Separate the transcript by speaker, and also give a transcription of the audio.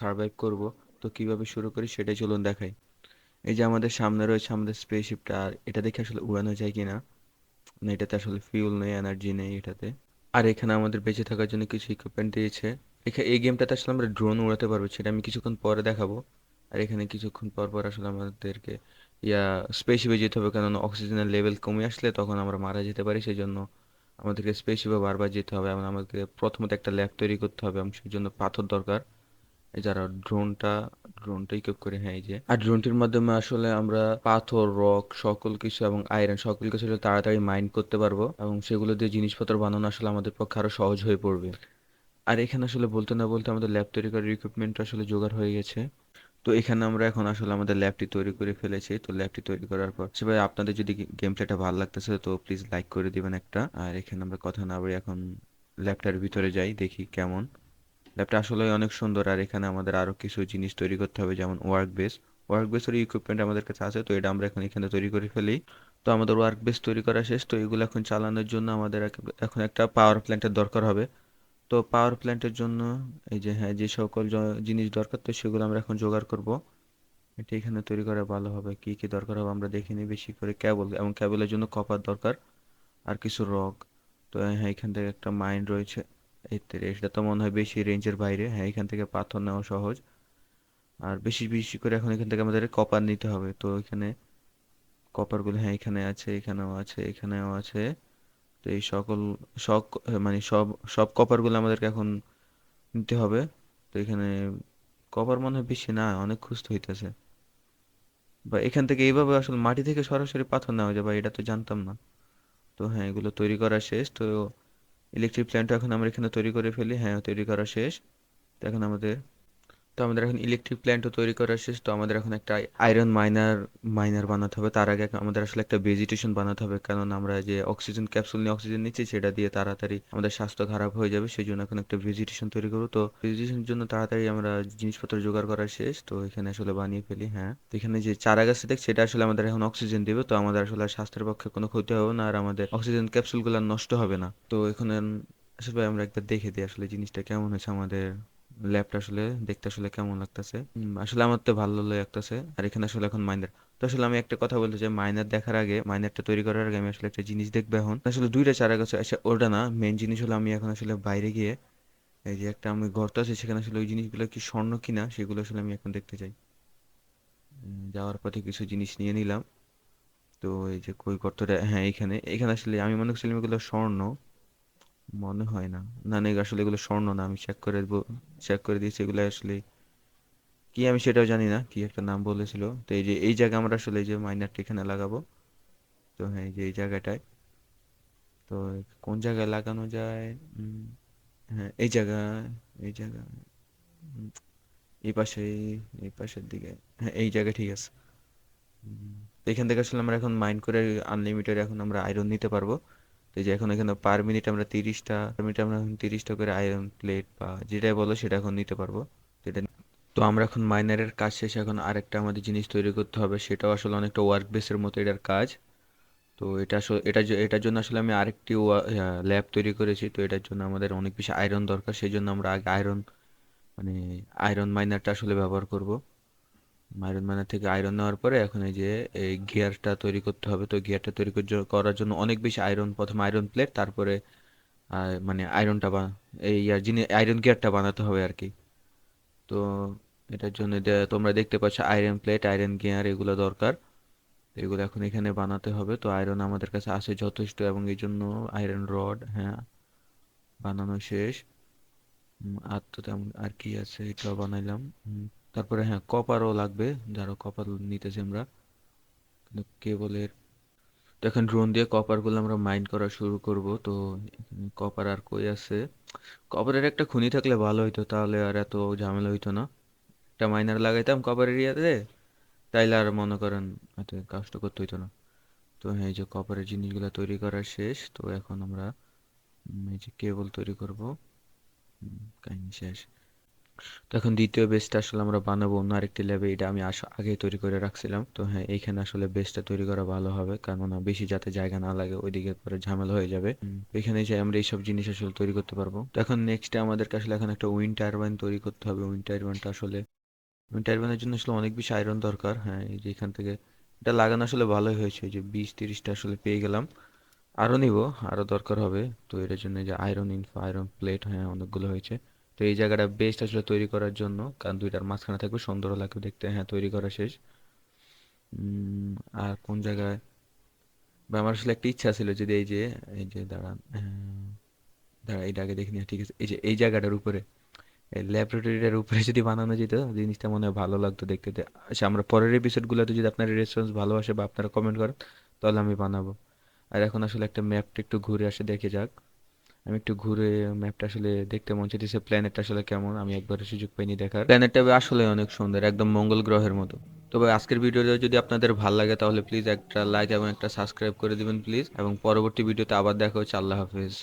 Speaker 1: Survive করব, তো কীভাবে শুরু করি সেটাই চলুন দেখাই। এই যে আমাদের সামনে রয়েছে আমাদের স্পেসশিপটা আর এটা দেখে আসলে উড়ানো যায় কি না, এটাতে আসলে ফিউল নেই এনার্জি নেই এটাতে। আর এখানে আমাদের বেঁচে থাকার জন্য কিছু ইকুইপমেন্ট দিয়েছে। এখানে এই গেমটাতে আসলে আমরা ড্রোন উড়াতে পারব, সেটা আমি কিছুক্ষণ পরে দেখাবো। আর এখানে কিছুক্ষণ পর পর আসলে আমাদেরকে, ইয়া স্পেসশিপে যেতে হবে কেননা অক্সিজেনের লেভেল কমে আসলে তখন আমরা মারা যেতে পারি সেই জন্য আমাদেরকে স্পেসশিপে বারবার যেতে হবে। এবং আমাদেরকে প্রথমত একটা ল্যাব তৈরি করতে হবে, এবং সেই জন্য পাথর দরকার। যারা ড্রোনটা ড্রোনটা ইকুইপ করে হ্যাঁ এই যে। আর ড্রোনটির মাধ্যমে আসলে আমরা পাথর রক সকল কিছু এবং আয়রন সকল কিছু তাড়াতাড়ি মাইন করতে পারব এবং সেগুলো দিয়ে জিনিসপত্র বানানো আসলে আমাদের পক্ষে আরও সহজ হয়ে পড়বে। আর এখানে আসলে বলতে না বলতে আমাদের ল্যাব তৈরি করার ইকুইপমেন্ট আসলে জোগাড় হয়ে গেছে। তো এখানে আমরা এখন আসলে আমাদের ল্যাবটি তৈরি করে ফেলেছি। তো ল্যাবটি তৈরি করার পর, সে ভাই আপনাদের যদি গেম প্লেটা ভালো লাগতেছে তো প্লিজ লাইক করে দিবেন একটা। আর এখানে আমরা কথা না বলে এখন ল্যাবটার ভিতরে যাই, দেখি কেমন। ল্যাবটা আসলে অনেক সুন্দর, আর এখানে আমাদের আরও কিছু জিনিস তৈরি করতে হবে, যেমন ওয়ার্ক বেস ওয়ার্ক বেসের ইকুইপমেন্ট আমাদের কাছে আছে, তো এটা আমরা এখন এখানে তৈরি করে ফেলি। তো আমাদের ওয়ার্ক বেস তৈরি করা শেষ, তো এগুলো এখন চালানোর জন্য আমাদের এখন একটা পাওয়ার প্ল্যান্টের দরকার হবে। তো পাওয়ার প্ল্যান্টের জন্য এই যে হ্যাঁ যে সকল জিনিস দরকার, তো সেগুলো আমরা এখন জোগাড় করব। এটা এখানে তৈরি করা ভালো হবে, কি কি দরকার হবে আমরা দেখে নিই বেশি করে। ক্যাবল এবং ক্যাবলের জন্য কপার দরকার, আর কিছু রক তো হ্যাঁ এখান থেকে একটা মাইন রয়েছে। এই এটা তো মনে হয় বেশি রেঞ্জের বাইরে। হ্যাঁ এখান থেকে পাথর নেওয়া সহজ। আর বেশি বেশি করে এখন এখান থেকে আমাদের কপার নিতে হবে। তো এখানে কপারগুলো হ্যাঁ এখানে আছে, এখানেও আছে এখানেও আছে। তো এই সকল সব মানে সব সব কপারগুলো আমাদেরকে এখন নিতে হবে। তো এখানে কপার মনে হয় বেশি না, অনেক খুঁজতে হইতেছে। বা এখান থেকে এইভাবে আসলে মাটি থেকে সরাসরি পাথর নেওয়া যায় বা এটা তো জানতাম না। তো হ্যাঁ এগুলো তৈরি করা শেষ। তো ইলেকট্রিক প্ল্যান্ট এখন আমরা এখানে তৈরি করে ফেলি। হ্যাঁ তৈরি করা শেষ। এখন আমাদের তো আমাদের এখন ইলেকট্রিক প্ল্যান্টও তৈরি করা শেষ, তো আমাদের এখন একটা আয়রন মাইনার মাইনার বানাতে হবে। তার আগে আমাদের আসলে একটা ভেজিটেশন বানাতে হবে, কারণ আমরা যে অক্সিজেন ক্যাপসুল নিয়ে অক্সিজেন নিচ্ছি, সেটা দিয়ে তাড়াতাড়ি আমাদের স্বাস্থ্য খারাপ হয়ে যাবে সেই জন্য এখন একটা ভেজিটেশন তৈরি করব। তো ভেজিটেশনের জন্য তাড়াতাড়ি আমরা জিনিসপত্র জোগাড় করা শেষ, তো এখানে আসলে বানিয়ে ফেলি হ্যাঁ। তো এখানে যে চারা গাছ দেখ, সেটা আসলে আমাদের এখন অক্সিজেন দেবে, তো আমাদের আসলে স্বাস্থ্যের পক্ষে কোনো ক্ষতি হবে না, আর আমাদের অক্সিজেন ক্যাপসুলগুলো নষ্ট হবে না। তো এখন আসলে আমরা একবার দেখে দিই আসলে জিনিসটা কেমন হয়েছে আমাদের। ল্যাবটা আসলে দেখতে আসলে কেমন লাগতেছে? আসলে আমার তো ভালো লাগতেছে। আর এখানে আসলে এখন মাইনার। তো আসলে আমি একটা কথা বলতে চাই, মাইনার দেখার আগে, মাইনারটা তৈরি করার আগে আমি আসলে একটা জিনিস দেখব এখন। আসলে দুইটা চারা গাছ আছে, ওটা না মেন জিনিস হলো আমি এখন আসলে বাইরে গিয়ে এই যে একটা আমি গর্ত আছে, সেখানে আসলে ওই জিনিসগুলো কি স্বর্ণ কিনা, সেগুলো আসলে আমি এখন দেখতে চাই। যাওয়ার পথে কিছু জিনিস নিয়ে নিলাম। তো এই যে কই গর্তটা হ্যাঁ এখানে। এখানে আসলে আমি মনে করছিলাম এগুলো স্বর্ণ। মনে হয় না। না না আসলে এগুলো স্বর্ণ না, আমি চেক করে দেবো চেক করে দিয়েছি এগুলো আসলে কি আমি সেটাও জানি না, কি একটা নাম বলেছিল। তো এই যে, এই জায়গা আমরা আসলে এই যে মাইনারটা এখানে লাগাবো। তো হ্যাঁ এই যে, এই জায়গাটায়। তো কোন জায়গায় লাগানো যায়? হ্যাঁ এই জায়গা এই জায়গা এই পাশে, এই পাশের দিকে হ্যাঁ এই জায়গা ঠিক আছে। এখান থেকে আসলে আমরা এখন মাইন করে আনলিমিটেড এখন আমরা আয়রন নিতে পারব। এই যে এখন এখানে পার মিনিট আমরা তিরিশটা পার মিনিট আমরা এখন তিরিশটা করে আয়রন প্লেট বা যেটাই বলো সেটা এখন নিতে পারব। যেটা তো আমরা এখন মাইনারের কাজ শেষে এখন আরেকটা আমাদের জিনিস তৈরি করতে হবে, সেটাও আসলে অনেকটা ওয়ার্ক বেসের মতো এটার কাজ। তো এটা আসলে এটা এটার জন্য আসলে আমি আরেকটি ল্যাব তৈরি করেছি, তো এটার জন্য আমাদের অনেক বেশি আয়রন দরকার, সেই জন্য আমরা আগে আয়রন মানে আয়রন মাইনারটা আসলে ব্যবহার করব। আয়রন মাইনার থেকে আয়রন নেওয়ার পরে এখন এই যে এই গিয়ারটা তৈরি করতে হবে, তো গিয়ারটা তৈরি কর- করার জন্য অনেক বেশি আয়রন প্রথমে আয়রন প্লেট তারপরে মানে আয়রনটা বা, এই আর যিনি আয়রন গিয়ারটা বানাতে হবে আর কি। তো এটার জন্য তোমরা দেখতে পাচ্ছ আয়রন প্লেট আয়রন গিয়ার এগুলো দরকার। এগুলো এখন এখানে বানাতে হবে, তো আয়রন আমাদের কাছে আছে যথেষ্ট এবং এই জন্য আয়রন রড হ্যাঁ বানানো শেষ। আর তো তেমন আর কি আছে, এটাও বানাইলাম। তারপরে হ্যাঁ কপারও লাগবে যারা কপার নিতেছি আমরা। কিন্তু কেবলের তো এখন ড্রোন দিয়ে কপারগুলো আমরা মাইন করা শুরু করব, তো কপার আর কই আছে? কপারের একটা খনি থাকলে ভালো হইতো, তাহলে আর এত ঝামেলা হইতো না। একটা মাইনার লাগাইতাম কপার এরিয়াতে তাইলে আর মনে করেন এত কষ্ট করতে হইতো না। তো হ্যাঁ এই যে কপারের জিনিসগুলো তৈরি করা শেষ, তো এখন আমরা এই যে কেবল তৈরি করব। কাহিনী শেষ। তো এখন দ্বিতীয় বেসটা আসলে আমরা বানাবো অন্য আরেকটি ল্যাবে এটা আমি আগেই তৈরি করে রাখছিলাম। তো হ্যাঁ এইখানে আসলে বেসটা তৈরি করা ভালো হবে। কারণ বেশি যাতে জায়গা না লাগে ওইদিকে পরে ঝামেলা হয়ে যাবে। এখানে যে আমরা এইসব জিনিস আসলে তৈরি করতে পারব। তো এখন নেক্সটে আমাদেরকে আসলে এখন একটা উইন্ড টারবাইন তৈরি করতে হবে। উইন্ড টারবাইনটা আসলে উইন্ড টারবাইনের জন্য আসলে অনেক বেশি আয়রন দরকার। হ্যাঁ এই যে এখান থেকে এটা লাগানো আসলে ভালোই হয়েছে। যে বিশ তিরিশটা আসলে পেয়ে গেলাম। আরও নিব আরও দরকার হবে। তো এটার জন্য যে আয়রন ইনফো আয়রন প্লেট হ্যাঁ অনেকগুলো হয়েছে। তো এই জায়গাটা বেস্ট আসলে তৈরি করার জন্য। কারণ দুইটার মাঝখানে থাকবে সুন্দরও লাগবে দেখতে। হ্যাঁ তৈরি করা শেষ। আর কোন জায়গায়? বা আমার আসলে একটা ইচ্ছা ছিল যদি এই যে এই যে দাঁড়ান দাঁড়া, এটা আগে দেখে নিয়ে ঠিক আছে। এই যে, এই জায়গাটার উপরে, এই ল্যাবরেটরিটার উপরে যদি বানানো যেত, জিনিসটা মনে হয় ভালো লাগতো দেখতে। আচ্ছা আমরা পরের এপিসোডগুলোতে যদি আপনার রেসপন্স ভালো আসে বা আপনারা কমেন্ট করেন, তাহলে আমি বানাবো। আর এখন আসলে একটা ম্যাপটা একটু ঘুরে আসে, দেখে যাক। আমি একটু ঘুরে ম্যাপটা আসলে দেখতে মন চাইতেছে প্ল্যানেটটা আসলে কেমন? আমি একবার সুযোগ পাইনি দেখার। প্ল্যানেটটা আসলে অনেক সুন্দর, একদম মঙ্গল গ্রহের মতো। তবে আজকের ভিডিওটা যদি আপনাদের ভালো লাগে, তাহলে প্লিজ একটা লাইক এবং একটা সাবস্ক্রাইব করে দিবেন প্লিজ এবং পরবর্তী ভিডিওতে আবার দেখা হচ্ছে, আল্লাহ হাফেজ।